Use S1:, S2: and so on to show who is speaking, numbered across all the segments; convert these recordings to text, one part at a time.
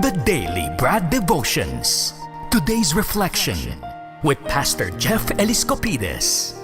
S1: The Daily Brad Devotions. Today's reflection with Pastor Jeff Eliscopides.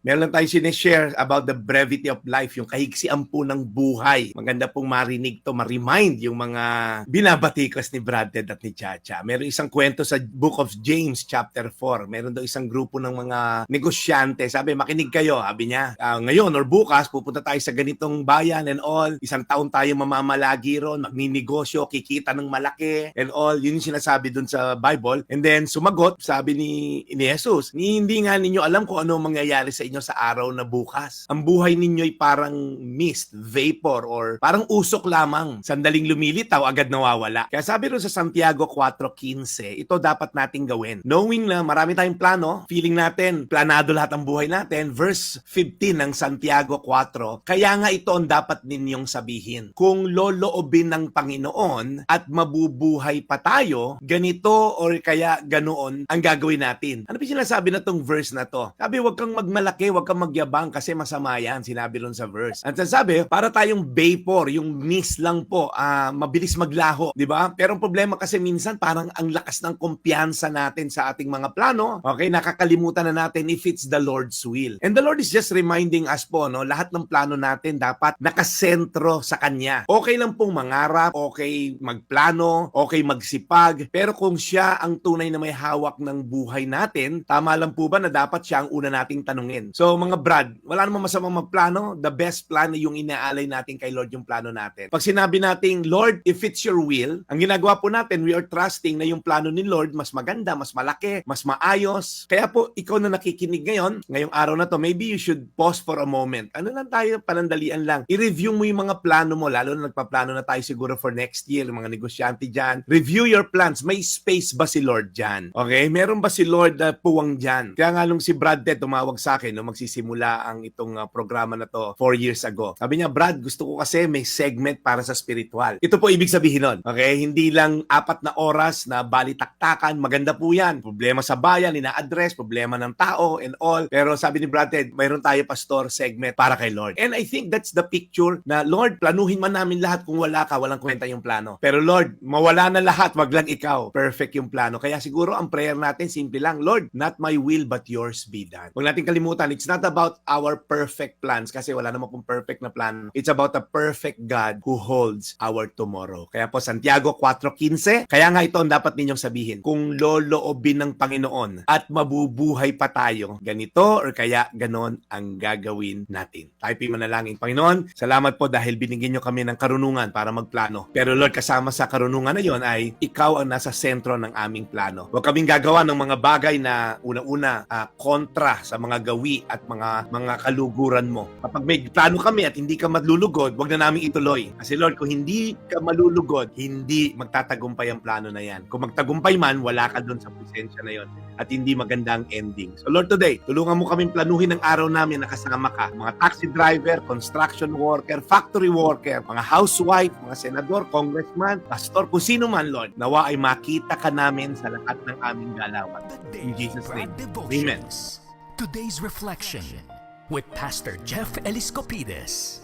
S2: Meron lang tayo sinishare about the brevity of life, yung kahigsian po ng buhay. Maganda pong marinig to, ma-remind yung mga binabatikos ni Brad Ted at ni Chacha. Meron isang kwento sa Book of James chapter 4. Meron daw isang grupo ng mga negosyante. Sabi, makinig kayo, sabi niya. "Ah, ngayon or bukas, pupunta tayo sa ganitong bayan and all. Isang taon tayo mamamalagi ron, magninegosyo, kikita ng malaki and all. Yun yung sinasabi dun sa Bible. And then sumagot, sabi ni, ni Jesus, ni hindi nga ninyo alam kung ano ang mangyayari sa inyo sa araw na bukas. Ang buhay ninyo'y parang mist, vapor, or parang usok lamang. Sandaling lumilitaw, agad nawawala. Kaya sabi rin sa Santiago 4.15, ito dapat nating gawin. Knowing na marami tayong plano, feeling natin, planado lahat ang buhay natin, verse 15 ng Santiago 4, kaya nga ito ang dapat ninyong sabihin. Kung loloobin ng Panginoon at mabubuhay pa tayo, ganito or kaya ganoon ang gagawin natin. Ano ba sinasabi na tong verse na to? Sabi, huwag kang magmalaki, huwag kang magyabang kasi masama yan, sinabi ron sa verse. At sabi, para tayong vapor, yung mist lang po, ah, mabilis maglaho, di ba? Pero ang problema kasi minsan parang ang lakas ng kumpiyansa natin sa ating mga plano, okay, nakakalimutan na natin if it's the Lord's will. And the Lord is just reminding us po, no, lahat ng plano natin dapat nakasentro sa Kanya. Okay lang pong mangarap, okay magplano, okay magsipag, pero kung siya ang tunay na may hawak ng buhay natin, tama lang po ba na dapat siya ang una nating tanungin? So mga brad, wala namang masamang magplano. The best plan yung inaalay natin kay Lord yung plano natin. Pag sinabi nating, Lord, if it's your will, ang ginagawa po natin, we are trusting na yung plano ni Lord mas maganda, mas malaki, mas maayos. Kaya po, ikaw na nakikinig ngayon, ngayong araw na to, maybe you should pause for a moment. Ano lang tayo, panandalian lang. I-review mo yung mga plano mo, lalo na nagpaplano na tayo siguro for next year, mga negosyante dyan. Review your plans. May space ba si Lord dyan? Okay? Meron ba si Lord na puwang dyan? Kaya nga nung si Brad Ted tumawag sa akin nung magsisimula ang itong uh, programa na to four years ago. Sabi niya, Brad, gusto ko kasi may segment para sa spiritual. Ito po ibig sabihin nun. Okay? Hindi lang apat na oras na balitaktakan. Maganda po yan. Problema sa bayan, ina-address, problema ng tao and all. Pero sabi ni Brad Ted, mayroon tayo pastor segment para kay Lord. And I think that's the picture na Lord, planuhin man namin lahat kung wala ka, walang kwenta yung plano. Pero Lord, mawala na lahat, wag lang ikaw. Perfect yung plano. Kaya siguro ang prayer natin, simple lang, Lord, not my will but yours be done. Huwag natin kalimutan, it's not about our perfect plans kasi wala naman pong perfect na plan. It's about a perfect God who holds our tomorrow. Kaya po Santiago 4.15, kaya nga ito ang dapat ninyong sabihin. Kung loloobin ng Panginoon at mabubuhay pa tayo, ganito or kaya ganon ang gagawin natin. Tayo po yung manalangin. Panginoon, salamat po dahil binigyan nyo kami ng karunungan para magplano. Pero Lord, kasama sa karunungan na yon ay ikaw ang nasa sentro ng aming plano. Huwag kaming gagawa ng mga bagay na una-una ah, kontra sa mga gawi at mga mga kaluguran mo. Kapag may plano kami at hindi ka malulugod, wag na namin ituloy. Kasi Lord, kung hindi ka malulugod, hindi magtatagumpay ang plano na yan. Kung magtagumpay man, wala ka doon sa presensya na yon at hindi magandang ending. So Lord, today, tulungan mo kaming planuhin ang araw namin na kasama ka. Mga taxi driver, construction worker, factory worker, mga housewife, mga senador, congressman, pastor, kung sino man, Lord, nawa ay makita ka namin sa lahat ng aming galawan. In Jesus' name.
S1: Devotions. Today's reflection with Pastor Jeff Eliscopides.